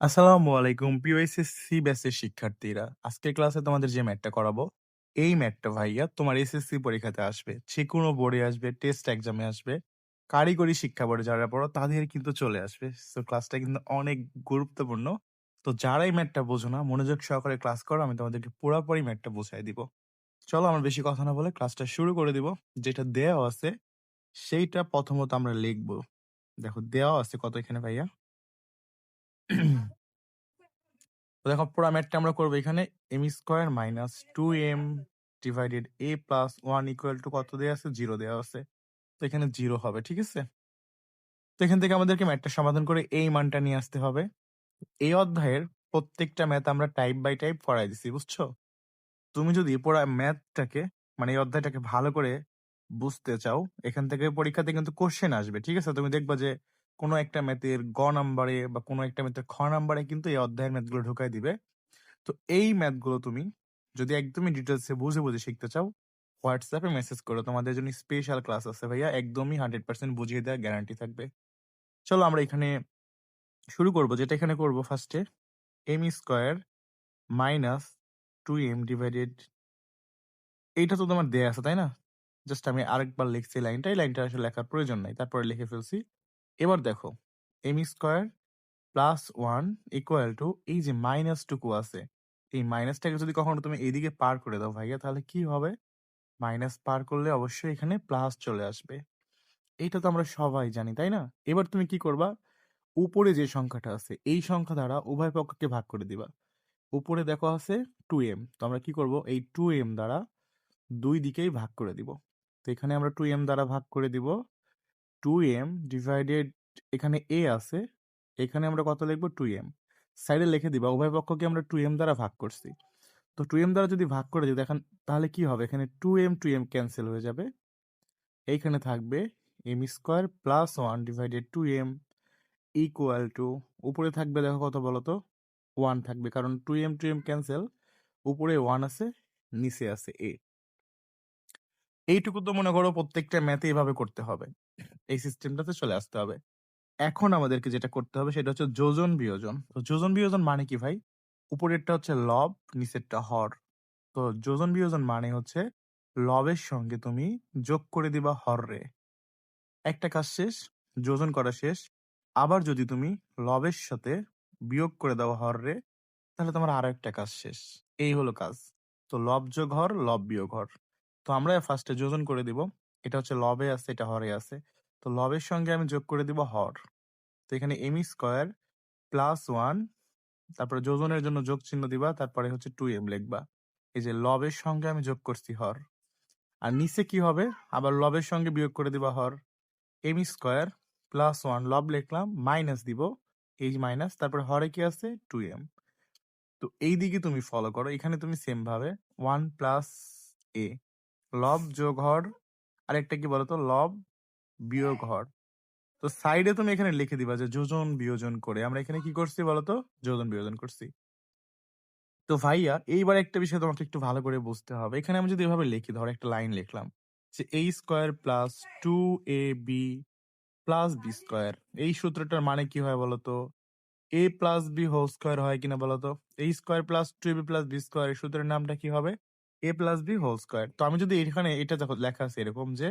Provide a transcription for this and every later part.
আসসালামু আলাইকুম, প্রিয় এসএসসি ব্যাচের শিক্ষার্থীরা। আজকের ক্লাসে তোমাদের যে ম্যাথটা করাবো, এই ম্যাথটা ভাইয়া তোমার এসএসসি পরীক্ষাতে আসবে। যে কোনো বোর্ডে আসবে, টেস্ট এক্সামে আসবে, কারিগরি শিক্ষা বোর্ডে যারা পড়ো তাদের কিন্তু চলে আসবে। তো ক্লাসটা কিন্তু অনেক গুরুত্বপূর্ণ। তো যারাই ম্যাথটা বোঝো না, মনোযোগ সহকারে ক্লাস করো, আমি তোমাদেরকে পুরোপুরি ম্যাথটা বোঝাই দিব। চলো আমার বেশি কথা না বলে ক্লাসটা শুরু করে দিব। যেটা দেওয়া আছে, সেইটা প্রথমত আমরা লিখব। দেখো দেওয়া আছে কত এখানে ভাইয়া? দেখো পুরো ম্যাথটা আমরা করব এখানে M square minus two M divided A plus one equal to কত দেওয়া আছে? জিরো দেওয়া আছে। তো এখানে জিরো হবে, ঠিক আছে? তো এখান থেকে আমাদেরকে ম্যাথটা সমাধান করে এই মানটা নিয়ে আসতে হবে। এই অধ্যায়ের প্রত্যেকটা ম্যাথ আমরা টাইপ বাই টাইপ করাই দিছি, বুঝছ? তুমি যদি পুরো ম্যাথটাকে মানে এই অধ্যায়টাকে ভালো করে বুঝতে চাও, এখান থেকে পরীক্ষাতে কিন্তু কোশ্চেন আসবে, ঠিক আছে? তুমি দেখবা যে কোনো একটা ম্যাথের গ নাম্বারে বা কোনো একটা ম্যাথের খ নাম্বারে কিন্তু এই অধ্যায়ের ম্যাথগুলো ঢুকাই দিবে। তো এই ম্যাথগুলো তুমি যদি একদমই ডিটেলসে বুঝে বুঝে শিখতে চাও, হোয়াটসঅ্যাপে মেসেজ করো। তোমাদের জন্য স্পেশাল ক্লাস আছে ভাইয়া। একদমই হান্ড্রেড পার্সেন্ট বুঝিয়ে দেওয়ার গ্যারান্টি থাকবে। চলো আমরা এখানে শুরু করব। যেটা এখানে করব ফার্স্টে M square minus two M divided এইটা তো তোমার দেয়া আছে, তাই না? জাস্ট আমি আরেকবার লিখছি লাইনটা। এই লাইনটা আসলে লেখার প্রয়োজন নাই। তারপরে লিখে ফেলছি। এবার দেখো M square plus one equal to এই যে মাইনাস টুকু আছে, এই মাইনাসটাকে যদি কখনো তুমি এইদিকে পার করে দাও ভাইয়া, তাহলে কি হবে? মাইনাস পার করলে অবশ্যই এখানে প্লাস চলে আসবে। এইটা তো আমরা সবাই জানি, তাই না? এবার তুমি কি করবা? উপরে যে সংখ্যাটা আছে, এই সংখ্যা দ্বারা উভয় পক্ষকে ভাগ করে দিবা। উপরে দেখো আছে টু এম তো আমরা কি করব? এই টু এম দ্বারা দুই দিকেই ভাগ করে দিব। তো এখানে আমরা টু এম দ্বারা ভাগ করে দিব। টু এম ডিভাইডেড এখানে এ আছে, এখানে আমরা কত লিখব? টু এম সাইডে লিখে দিবা, উভয় পক্ষকে আমরা টু এম দ্বারা ভাগ করছি। তো টু এম দ্বারা যদি ভাগ করে দিই, দেখেন তাহলে কি হবে? এখানে two M two M cancel হয়ে যাবে। এইখানে থাকবে M square plus one divided two M equal to উপরে থাকবে দেখো কত বলো তো ওয়ান থাকবে, কারণ two M two M cancel উপরে ওয়ান আছে, নিচে আছে এ এইটুকু তো মনে করো প্রত্যেকটা ম্যাথে এভাবে করতে হবে। এই সিস্টেমটাতে চলে আসতে হবে। এখন আমাদেরকে যেটা করতে হবে সেটা হচ্ছে যোজন বিয়োজন। তো যোজন বিয়োজন মানে কি ভাই? উপরেরটা হচ্ছে লব, নিচেরটা হর। তো যোজন বিয়োজন মানে হচ্ছে লবের সঙ্গে তুমি যোগ করে দিবা হর রে। একটা কাজ শেষ, যোজন করা শেষ। আবার যদি তুমি লবের সাথে বিয়োগ করে দাও হর রে, তাহলে তোমার আরও একটা কাজ শেষ। এই হলো কাজ। তো লব যোগ হর, লব বিয়োগ হর। তো আমরা ফার্স্টে যোজন করে দিব। এটা হচ্ছে লবে আছে, এটা হরে আছে। তো লবের সঙ্গে আমি যোগ করে দিব হর। তো এখানে এম স্কোয়ার প্লাস ওয়ান তারপরে যোজনের জন্য যোগ চিহ্ন দিবা, তারপরে হচ্ছে টু এম লিখবা। এই যে লবের সঙ্গে আমি যোগ করছি হর। আর নিচে কি হবে? আবার লবের সঙ্গে বিয়োগ করে দিবা হর। এম স্কোয়ার প্লাস ওয়ান লব লিখলাম মাইনাস দিব। এই মাইনাস তারপরে হরে কি আছে? টু এম তো এই দিকে তুমি ফলো করো। এখানে তুমি সেম ভাবে ওয়ান প্লাস এ লব যোগ হর আরেকটা কি বলতো? লব বিয়োগ হর। তো সাইডে তুমি এখানে লিখে দিবা যে যোজন বিয়োজন করে। আমরা এখানে কি করছি বলতো? যোজন বিয়োজন করছি। তো ভাইয়া এইবার একটা বিষয় তোমাকে একটু ভালো করে বুঝতে হবে। এখানে আমি যদি এভাবে লিখি ধর একটা লাইন লিখলাম যে A square plus two A B plus B square এই সূত্রটার মানে কি হয় বলতো? A plus B whole square হয় কিনা বলতো? A square plus two A B plus B square এই সূত্রের নামটা কি হবে? A plus B whole square তো আমি যদি এখানে, এটা দেখো, লেখা আছে এরকম যে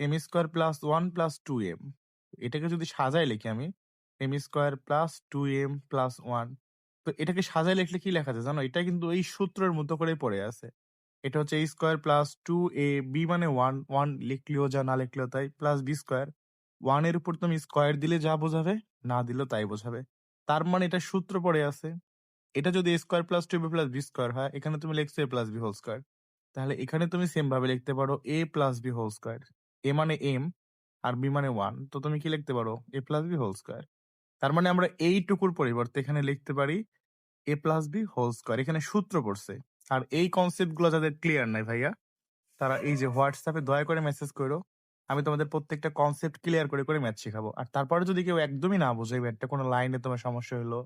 M square plus one plus two M এটাকে যদি সাজাই লিখি আমি M square plus two M plus one তো এটাকে সাজাই লিখলে কি লেখা যায় জানো? এটা কিন্তু এই সূত্রের মতো করে পড়ে আছে। এটা হচ্ছে A square plus two A B মানে ওয়ান ওয়ান লিখলেও যা, না লিখলেও তাই প্লাস বি স্কোয়ার ওয়ানের উপর তুমি স্কোয়ার দিলে যা বোঝাবে, না দিলেও তাই বোঝাবে। তার মানে এটা সূত্র পড়ে আছে। এটা যদি square plus two B plus B square হয়, এখানে তুমি লিখছো A plus B whole square তাহলে এখানে তুমি সেম ভাবে লিখতে পারো A plus B whole square A মানে এম আর বি মানে ওয়ান তো তুমি কি লিখতে পারো? A plus B whole square তার মানে আমরা এইটুকুর পরিবর্তে এখানে লিখতে পারি A plus B whole square এখানে সূত্র পড়ছে। আর এই কনসেপ্টগুলো যাদের ক্লিয়ার নাই ভাইয়া, তারা এই যে হোয়াটসঅ্যাপে দয়া করে মেসেজ করো, আমি তোমাদের প্রত্যেকটা কনসেপ্ট ক্লিয়ার করে করে ম্যাথ শেখাবো। আর তারপরে যদি কেউ একদমই না বোঝে ম্যাথটা কোনো লাইনে তোমার সমস্যা হলো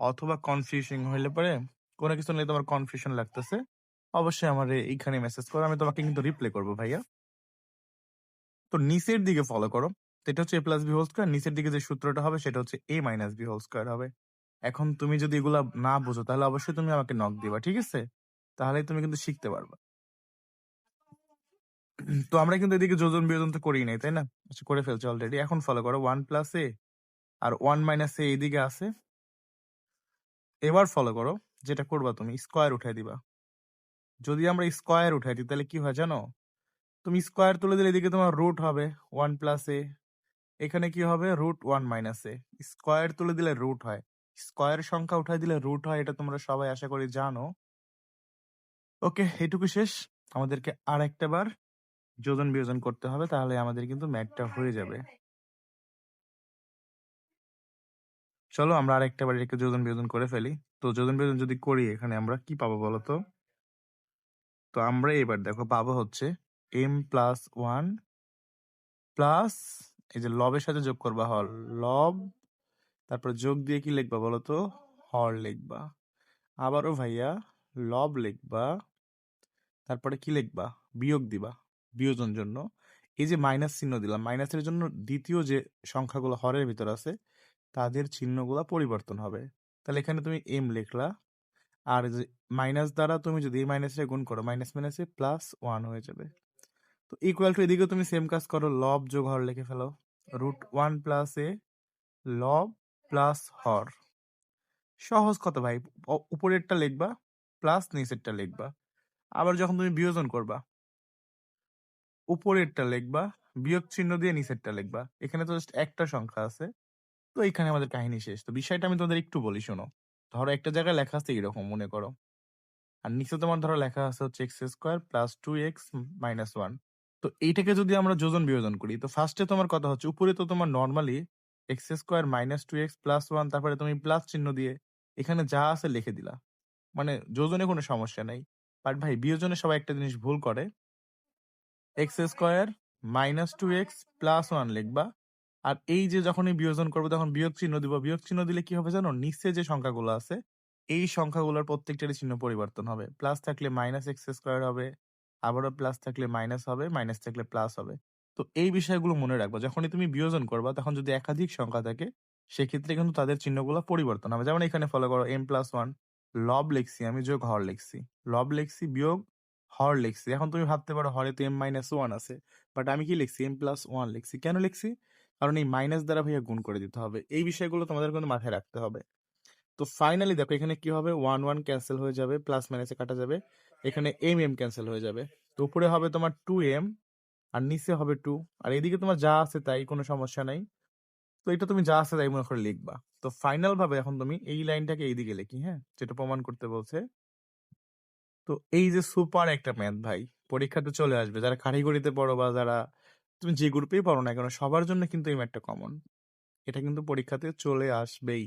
অথবা কনফিউশন হইলে পরে কোনো কিছু নিয়ে তোমার কনফিউশন লাগতেছে, অবশ্যই আমার এইখানে মেসেজ করো, আমি তোমাকে কিন্তু রিপ্লে করব ভাইয়া। তো নিচের দিকে ফলো করো এটা হচ্ছে A plus B whole square নিচের দিকে যে সূত্রটা হবে সেটা হচ্ছে A minus B whole square হবে। এখন তুমি যদি এগুলা না বোঝো, তাহলে অবশ্যই তুমি আমাকে নক দিবা, ঠিক আছে? তাহলেই তুমি কিন্তু শিখতে পারবা। তো আমরা কিন্তু এদিকে যোজন বিয়োজন তো করি নাই, তাই না? আচ্ছা করে ফেলছি অলরেডি এখন ফলো করো ওয়ান প্লাস এ আর ওয়ান মাইনাস এ এইদিকে আছে। এবার ফলো করো, যেটা করবা তুমি স্কোয়ার উঠাই দিবা। যদি আমরা স্কোয়ার উঠাই দিই, তাহলে কি হয় জানো? তুমি স্কোয়ার তুলে দিলে এদিকে তোমার রুট হবে ওয়ান প্লাস এ এখানে কি হবে? Root one minus A square তুলে দিলে রুট হয়। স্কোয়ার সংখ্যা উঠাই দিলে রুট হয়, এটা তোমরা সবাই আশা করি জানো। ওকে এটুকু শেষ। আমাদেরকে আর একটা বার যোজন বিয়োজন করতে হবে, তাহলে আমাদের কিন্তু ম্যাথটা হয়ে যাবে। চলো আমরা আর একটা বার এটাকে যোজন বিয়োজন করে ফেলি। তো যোজন বিয়োজন যদি করি, এখানে আমরা কি পাবো বলো তো তো আমরা এবার দেখো পাবো হচ্ছে এম প্লাস ওয়ান প্লাস এই যে লবের সাথে যোগ করবা হল লব তারপরে যোগ দিয়ে কি লিখবা বলো তো হর লিখবা। আবারও ভাইয়া লব লিখবা, তারপরে কি লিখবা? বিয়োগ দিবা বিয়োজন জন্য। এই যে মাইনাস চিহ্ন দিলাম মাইনাসের জন্য দ্বিতীয় যে সংখ্যাগুলো হরের ভিতর আছে তাদের চিহ্নগুলো পরিবর্তন হবে। তাহলে এখানে তুমি এম লিখলা। আর যে মাইনাস দ্বারা তুমি যদি এই মাইনাসে গুণ করো মাইনাস মাইনাসে প্লাস ওয়ান হয়ে যাবে। তো ইকুয়াল টু এদিকে তুমি সেম কাজ করো লব যোগ হর লিখে ফেলো। রুট ওয়ান প্লাস এ লব প্লাস হর। সহজ কত ভাই উপরেরটা লিখবা প্লাস নিচেরটা লিখবা। আবার যখন তুমি বিয়োজন করবা, উপরেরটা লিখবা, বিয়োগ চিহ্ন দিয়ে নিচেরটা লিখবা। এখানে তো জাস্ট একটা সংখ্যা আছে। তো এখানে আমাদের কাহিনী শেষ। তো বিষয়টা আমি তোমাদের একটু বলি, শোনো। ধরো একটা জায়গায় লেখা আছে এরকম মনে করো। আর নিচে তোমার ধরো লেখা আছে হচ্ছে X square plus two X minus one তো এইটাকে যদি আমরা যোজন বিয়োজন করি, তো ফার্স্টে তোমার কথা হচ্ছে, উপরে তো তোমার normally X square minus two X plus one তারপরে তুমি প্লাস চিহ্ন দিয়ে এখানে যা আছে লিখে দিলা। মানে যোজনে কোনো সমস্যা নাই। বাট ভাই, বিয়োজনে সবাই একটা জিনিস ভুল করে। X square minus two X plus one লিখবা। আর এই যে যখনই বিয়োজন করব, তখন বিয়োগ চিহ্ন দিব। বিয়োগ চিহ্ন দিলে কি হবে জানো? নিচে যে সংখ্যাগুলো আছে, এই সংখ্যাগুলোর প্রত্যেকটারই চিহ্ন পরিবর্তন হবে। প্লাস থাকলে মাইনাস এক্স স্কোয়ার হবে, আবারও প্লাস থাকলে মাইনাস হবে, মাইনাস থাকলে প্লাস হবে। তো এই বিষয়গুলো মনে রাখবা। যখনই তুমি বিয়োজন করবা, তখন যদি একাধিক সংখ্যা থাকে, সেক্ষেত্রে কিন্তু তাদের চিহ্নগুলো পরিবর্তন হবে। যেমন এখানে ফলো করো এম প্লাস ওয়ান লব লিখছি আমি, যোগ হর লিখছি। লব লিখছি, বিয়োগ, হর লিখছি। এখন তুমি ভাবতে পারো, হরে তো এম মাইনাস ওয়ান আছে। বাট আমি কি লিখছি? এম প্লাস ওয়ান লিখছি। কেন লিখছি? কারণ এই মাইনাস দ্বারা ভাইয়া গুণ করে দিতে হবে। এই বিষয়গুলো তোমাদের কিন্তু মাথায় রাখতে হবে। তো ফাইনালি দেখো, এখানে কি হবে? ওয়ান ওয়ান ক্যান্সেল হয়ে যাবে প্লাস মাইনাসে কাটা যাবে। এখানে এম এম ক্যান্সেল হয়ে যাবে। তো উপরে হবে তোমার টু এম আর নিচে হবে টু আর এদিকে তোমার যা আছে তাই, কোনো সমস্যা নাই। তো এটা তুমি যা আছে তাই মনে করে লিখবা। তো ফাইনাল ভাবে এখন তুমি এই লাইনটাকে এইদিকে লিখি হ্যাঁ? যেটা প্রমাণ করতে বলছে। তো এই যে সুপার একটা ম্যাথ ভাই পরীক্ষাতে চলে আসবে। যারা কারিগরিতে পড়ো বা যারা তুমি যে গ্রুপেই পড়ো না কেন, সবার জন্য কিন্তু এই ম্যাথটা কমন এটা কিন্তু পরীক্ষাতে চলে আসবেই।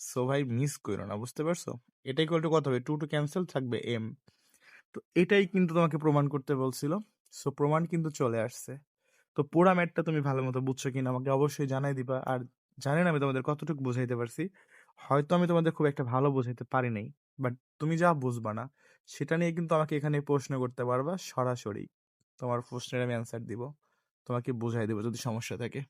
সো ভাই মিস করো না, বুঝতে পারছ? এটাই করতে কথা হবে? টু টু ক্যান্সেল থাকবে এম তো এটাই কিন্তু তোমাকে প্রমাণ করতে বলছিল। সো প্রমাণ কিন্তু চলে আসছে। তো পুরা ম্যাটটা তুমি ভালো মতো বুঝছ কিনা আমাকে অবশ্যই জানাই দিবা। আর জানি না আমি তোমাদের কতটুকু বুঝাইতে পারছি। হয়তো আমি তোমাদের খুব একটা ভালো বুঝাইতে পারি নাই। বাট তুমি যা বুঝবা না, সেটা নিয়ে কিন্তু আমাকে এখানে প্রশ্ন করতে পারবা সরাসরি। তোমার প্রশ্নের আমি অ্যান্সার দিব। তোমাকে বুঝাই দেবো যদি সমস্যা থাকে।